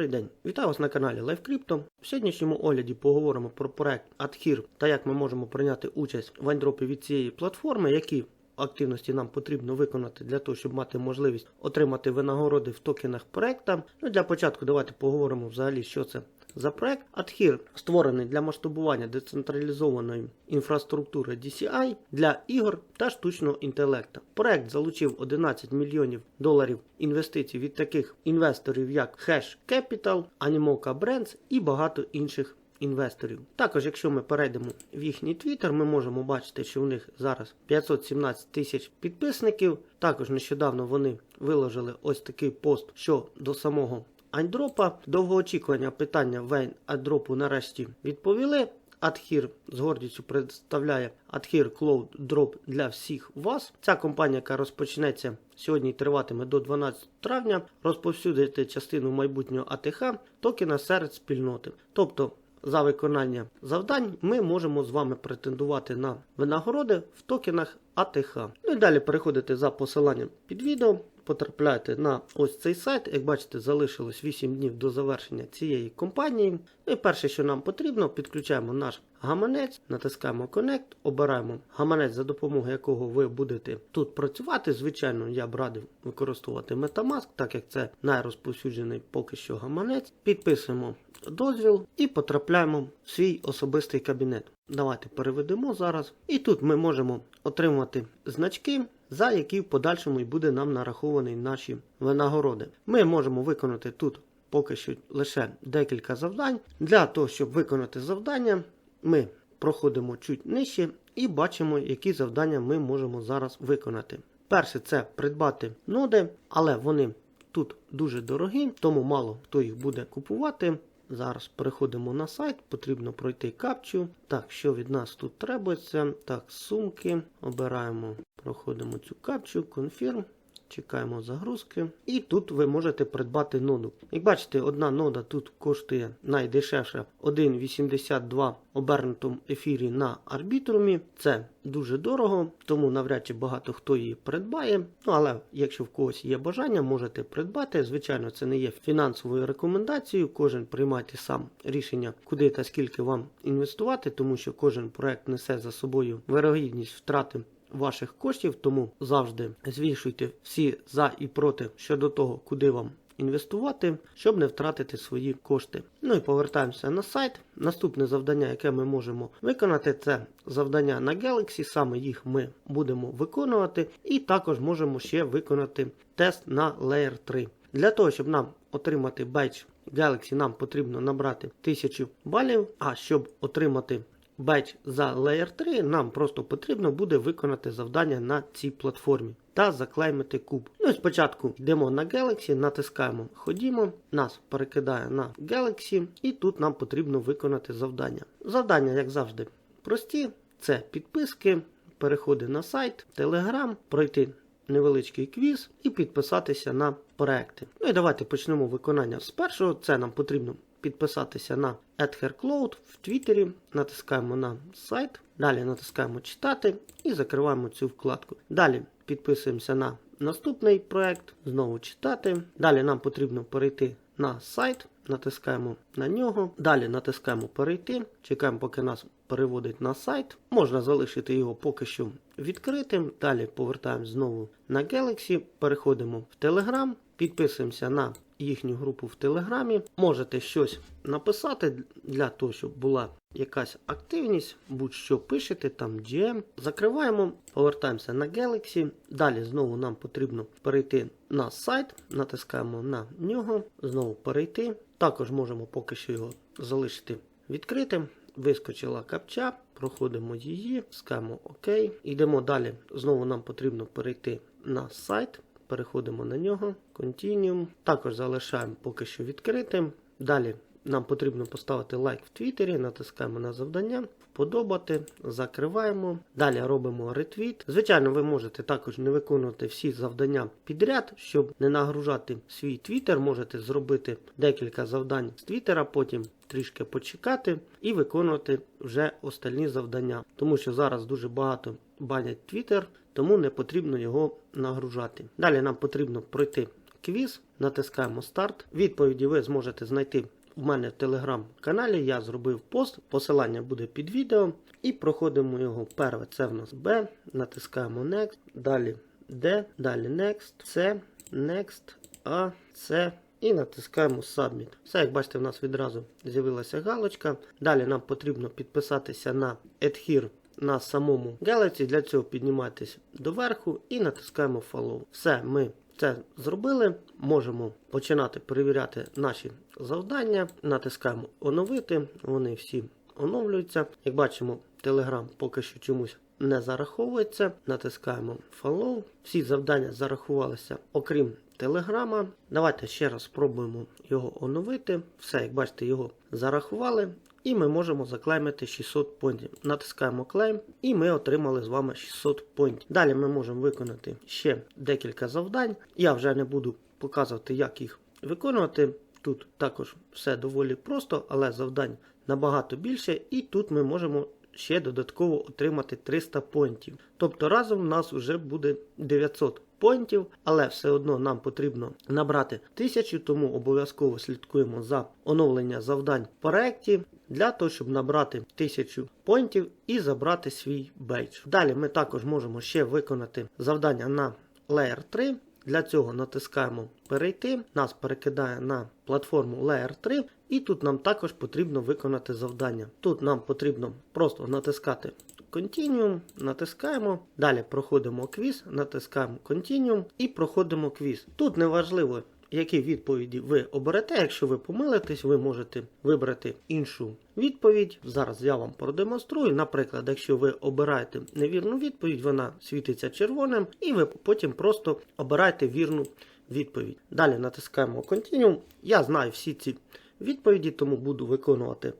Добрий день, вітаю вас на каналі LiveCrypto. В сьогоднішньому огляді поговоримо про проект Adhere та як ми можемо прийняти участь в айндропі від цієї платформи, які активності нам потрібно виконати для того, щоб мати можливість отримати винагороди в токенах проекта. Ну для початку давайте поговоримо взагалі, що це за проект. Adhere створений для масштабування децентралізованої інфраструктури DCI для ігор та штучного інтелекту. Проект залучив 11 мільйонів доларів інвестицій від таких інвесторів, як Hash Capital, Animoca Brands і багато інших інвесторів. Також, якщо ми перейдемо в їхній твіттер, ми можемо бачити, що у них зараз 517 тисяч підписників. Також нещодавно вони виложили ось такий пост, що до самого айндропа. Довгоочікування питання в айндропу нарешті відповіли. Adhere з гордістю представляє Adhere Cloud Drop для всіх вас. Ця компанія, яка розпочнеться сьогодні триватиме до 12 травня, розповсюдити частину майбутнього АТХ токена серед спільноти. Тобто за виконання завдань ми можемо з вами претендувати на винагороди в токенах АТХ. Ну і далі переходите за посиланням під відео. Потрапляєте на ось цей сайт. Як бачите, залишилось 8 днів до завершення цієї компанії. Ну і перше, що нам потрібно, підключаємо наш гаманець, натискаємо Connect, обираємо гаманець, за допомогою якого ви будете тут працювати. Звичайно, я б радив використовувати Metamask, так як це найрозповсюджений поки що гаманець. Підписуємо дозвіл і потрапляємо в свій особистий кабінет. Давайте переведемо зараз. І тут ми можемо отримати значки, за які в подальшому і буде нам нараховані наші винагороди. Ми можемо виконати тут поки що лише декілька завдань. Для того, щоб виконати завдання, ми проходимо чуть нижче і бачимо, які завдання ми можемо зараз виконати. Перше це придбати ноди, але вони тут дуже дорогі, тому мало хто їх буде купувати. Зараз переходимо на сайт, потрібно пройти капчу. Так, що від нас тут требується? Так, сумки. Обираємо, проходимо цю капчу, конфірм. Чекаємо загрузки. І тут ви можете придбати ноду. Як бачите, одна нода тут коштує найдешевше 1,82 обернутому ефірі на арбітрумі. Це дуже дорого, тому навряд чи багато хто її придбає. Ну але якщо в когось є бажання, можете придбати. Звичайно, це не є фінансовою рекомендацією. Кожен приймайте сам рішення, куди та скільки вам інвестувати, тому що кожен проект несе за собою вирогідність втрати ваших коштів, тому завжди звішуйте всі за і проти щодо того, куди вам інвестувати, щоб не втратити свої кошти. Ну і повертаємося на сайт. Наступне завдання, яке ми можемо виконати, це завдання на Galaxy. Саме їх ми будемо виконувати, і також можемо ще виконати тест на Layer 3. Для того, щоб нам отримати бейдж Galaxy, нам потрібно набрати 1000 балів. А щоб отримати бейдж за Layer 3, нам просто потрібно буде виконати завдання на цій платформі та заклеймити куб. Ну і спочатку йдемо на Galaxy, натискаємо Ходімо, нас перекидає на Galaxy, і тут нам потрібно виконати завдання. Завдання, як завжди, прості: це підписки, переходи на сайт, Telegram, пройти. Невеличкий квіз і підписатися на проекти. Ну і давайте почнемо виконання з першого. Це нам потрібно підписатися на AdHairCloud в Твіттері, натискаємо на сайт, далі натискаємо читати і закриваємо цю вкладку. Далі підписуємося на наступний проект, знову читати. Далі нам потрібно перейти на сайт, натискаємо на нього, далі натискаємо перейти, чекаємо, поки нас переводить на сайт. Можна залишити його поки що відкритим. Далі повертаємо знову на Galaxy, переходимо в Telegram, підписуємося на їхню групу в Телеграмі. Можете щось написати для того, щоб була якась активність, будь-що пишете, там GM. Закриваємо, повертаємося на Galaxy. Далі знову нам потрібно перейти на сайт, натискаємо на нього, знову перейти. Також можемо поки що його залишити відкритим. Вискочила капча, проходимо її, скаємо ОК. Йдемо далі. Знову нам потрібно перейти на сайт. Переходимо на нього, Continuum. Також залишаємо поки що відкритим. Далі нам потрібно поставити лайк в Твіттері, натискаємо на завдання, вподобати, закриваємо. Далі робимо ретвіт. Звичайно, ви можете також не виконувати всі завдання підряд, щоб не нагружати свій Твіттер, можете зробити декілька завдань з Твіттера, потім трішки почекати і виконувати вже остальні завдання. Тому що зараз дуже багато банять Твіттер, тому не потрібно його нагружати. Далі нам потрібно пройти квіз, натискаємо старт. Відповіді ви зможете знайти в мене в телеграм-каналі. Я зробив пост, посилання буде під відео. І проходимо його. Перше це в нас B, натискаємо Next, далі D, далі Next, C, Next, A, C. І натискаємо Submit. Все, як бачите, в нас відразу з'явилася галочка. Далі нам потрібно підписатися на Adhere на самому Galaxy. Для цього підніматись доверху і натискаємо Follow. Все, ми це зробили. Можемо починати перевіряти наші завдання. Натискаємо оновити. Вони всі оновлюються. Як бачимо, Telegram поки що чомусь не зараховується. Натискаємо Follow. Всі завдання зарахувалися, окрім Телеграма. Давайте ще раз спробуємо його оновити. Все, як бачите, його зарахували. І ми можемо заклеймити 600 понтів. Натискаємо клейм, і ми отримали з вами 600 понтів. Далі ми можемо виконати ще декілька завдань. Я вже не буду показувати, як їх виконувати. Тут також все доволі просто, але завдань набагато більше. І тут ми можемо ще додатково отримати 300 понтів. Тобто разом у нас вже буде 900 понтів, але все одно нам потрібно набрати 1000, тому обов'язково слідкуємо за оновлення завдань в проєкті для того, щоб набрати 1000 понтів і забрати свій бейдж. Далі ми також можемо ще виконати завдання на Layer 3. Для цього натискаємо перейти, нас перекидає на платформу Layer 3, і тут нам також потрібно виконати завдання. Тут нам потрібно просто натискати Continuum, натискаємо. Далі проходимо квіз, натискаємо Continuum і проходимо квіз. Тут неважливо, які відповіді ви оберете. Якщо ви помилитесь, ви можете вибрати іншу відповідь. Зараз я вам продемонструю. Наприклад, якщо ви обираєте невірну відповідь, вона світиться червоним, і ви потім просто обираєте вірну відповідь. Далі натискаємо Continuum. Я знаю всі ці відповіді, тому буду виконувати.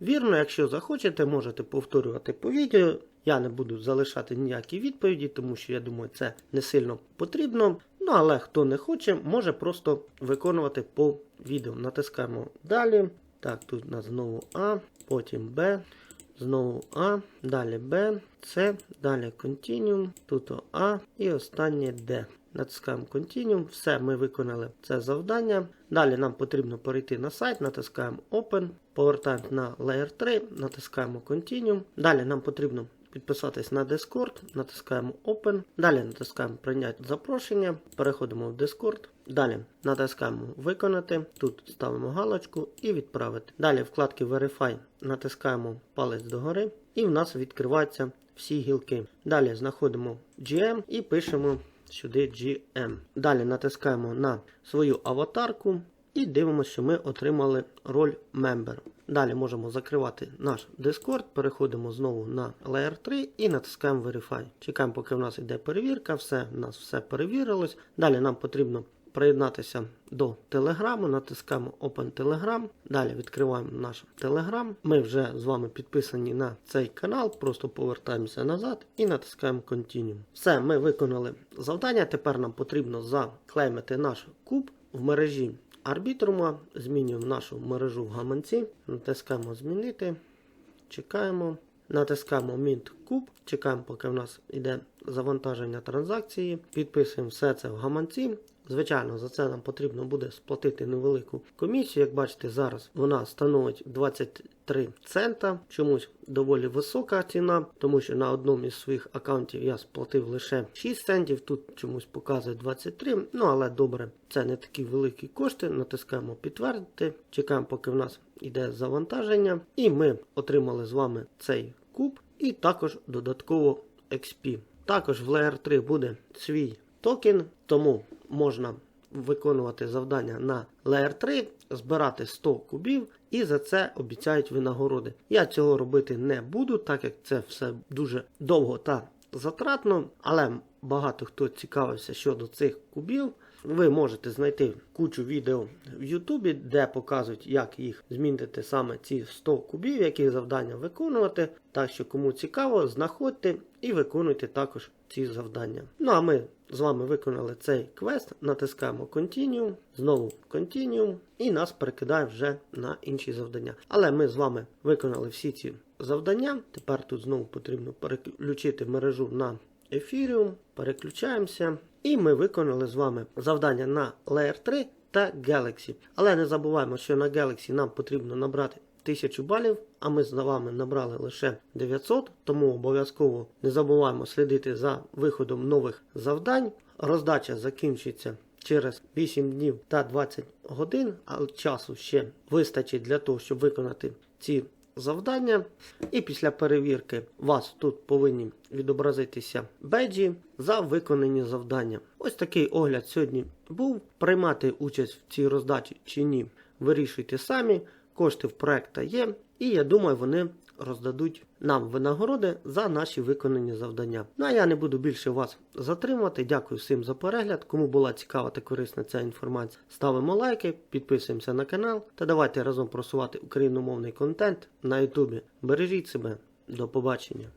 Вірно, якщо захочете, можете повторювати по відео. Я не буду залишати ніякі відповіді, тому що я думаю, це не сильно потрібно. Ну, але хто не хоче, може просто виконувати по відео. Натискаємо далі. Так, тут у нас знову А, потім Б, знову А, далі Б, С, далі Continuum, тут А і останнє Д. Натискаємо Continuum. Все, ми виконали це завдання. Далі нам потрібно перейти на сайт, натискаємо Open, повертаємо на Layer 3, натискаємо Continuum. Далі нам потрібно підписатись на Discord, натискаємо Open. Далі натискаємо Прийняти запрошення, переходимо в Discord. Далі натискаємо Виконати. Тут ставимо галочку і відправити. Далі вкладки Verify натискаємо палець догори, і в нас відкриваються всі гілки. Далі знаходимо GM і пишемо сюди GM. Далі натискаємо на свою аватарку і дивимося, що ми отримали роль Member. Далі можемо закривати наш Discord, переходимо знову на Layer 3 і натискаємо Verify. Чекаємо, поки в нас йде перевірка, все, в нас все перевірилось. Далі нам потрібно приєднатися до Телеграму, натискаємо Open Telegram. Далі відкриваємо наш Telegram. Ми вже з вами підписані на цей канал, просто повертаємося назад і натискаємо Continue. Все, ми виконали завдання. Тепер нам потрібно заклеймити наш куб в мережі. Арбітрума, змінюємо нашу мережу в гаманці, натискаємо Змінити, чекаємо, натискаємо Mint Куб, чекаємо, поки в нас йде завантаження транзакції, підписуємо все це в гаманці. Звичайно, за це нам потрібно буде сплатити невелику комісію. Як бачите, зараз вона становить 23 цента. Чомусь доволі висока ціна, тому що на одному із своїх аккаунтів я сплатив лише 6 центів. Тут чомусь показує 23. Ну але добре, це не такі великі кошти. Натискаємо підтвердити. Чекаємо, поки в нас йде завантаження. І ми отримали з вами цей куб і також додатково XP. Також в Layer 3 буде свій токен, тому можна виконувати завдання на Layer 3, збирати 100 кубів і за це обіцяють винагороди. Я цього робити не буду, так як це все дуже довго та затратно, але багато хто цікавився щодо цих кубів. Ви можете знайти кучу відео в Ютубі, де показують, як їх змінити саме ці 100 кубів, які завдання виконувати. Так що, кому цікаво, знаходьте і виконуйте також ці завдання. Ну а ми з вами виконали цей квест, натискаємо Continue, знову Continue, і нас перекидає вже на інші завдання. Але ми з вами виконали всі ці завдання. Тепер тут знову потрібно переключити мережу на Ethereum, переключаємося. І ми виконали з вами завдання на Layer 3 та Galaxy. Але не забуваємо, що на Galaxy нам потрібно набрати 1000 балів, а ми з вами набрали лише 900, тому обов'язково не забуваємо слідити за виходом нових завдань. Роздача закінчиться через 8 днів та 20 годин, але часу ще вистачить для того, щоб виконати ці завдання. І після перевірки вас тут повинні відобразитися беджі за виконані завдання. Ось такий огляд сьогодні був. Приймати участь в цій роздачі чи ні, вирішуйте самі. Кошти в проекта є, і я думаю, вони роздадуть нам винагороди за наші виконані завдання. Ну а я не буду більше вас затримувати. Дякую всім за перегляд. Кому була цікава та корисна ця інформація, ставимо лайки, підписуємося на канал та давайте разом просувати україномовний контент на Ютубі. Бережіть себе, до побачення.